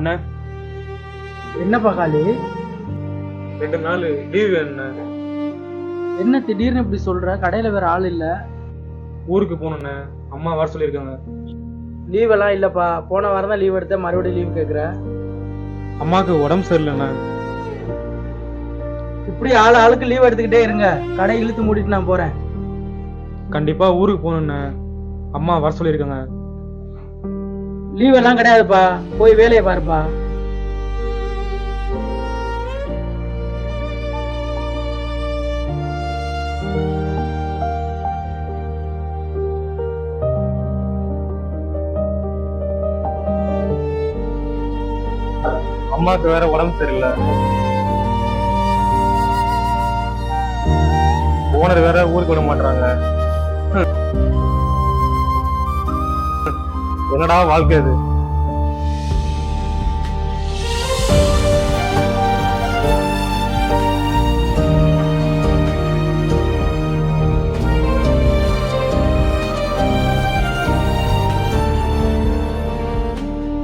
அண்ணா. என்னப்பா காளி? ரெண்டு நாள் லீவ் வேணுண்ணே என்ன திடீர்னு இப்படி சொல்ற? கடையில வேற ஆள் இல்ல. ஊருக்கு போகணுண்ணே அம்மா வர சொல்லியிருக்காங்க. லீவ் எல்லாம் இல்லப்பா. போன வாரம் தான் லீவ் எடுத்த. மறுபடியும் லீவ் கேக்குற. அம்மாவுக்கு உடம்பு சரியில்லைண்ணே. இப்படி ஆள் ஆளுக்கு லீவ் எடுத்துக்கிட்டே இருங்க. கடை இழுத்து மூடிட்டு நான் போறேன். கண்டிப்பா ஊருக்கு போகணுண்ணே அம்மா வர சொல்லியிருக்காங்க. லீவ் எல்லாம் கிடையாதுப்பா. போய் வேலையை பாருப்பா. அம்மாவுக்கு வேற உடம்பு சரியில்லை. ஓனர் வேற ஊருக்கு விட மாட்டாங்க என்னடா வாழ்க்கை இது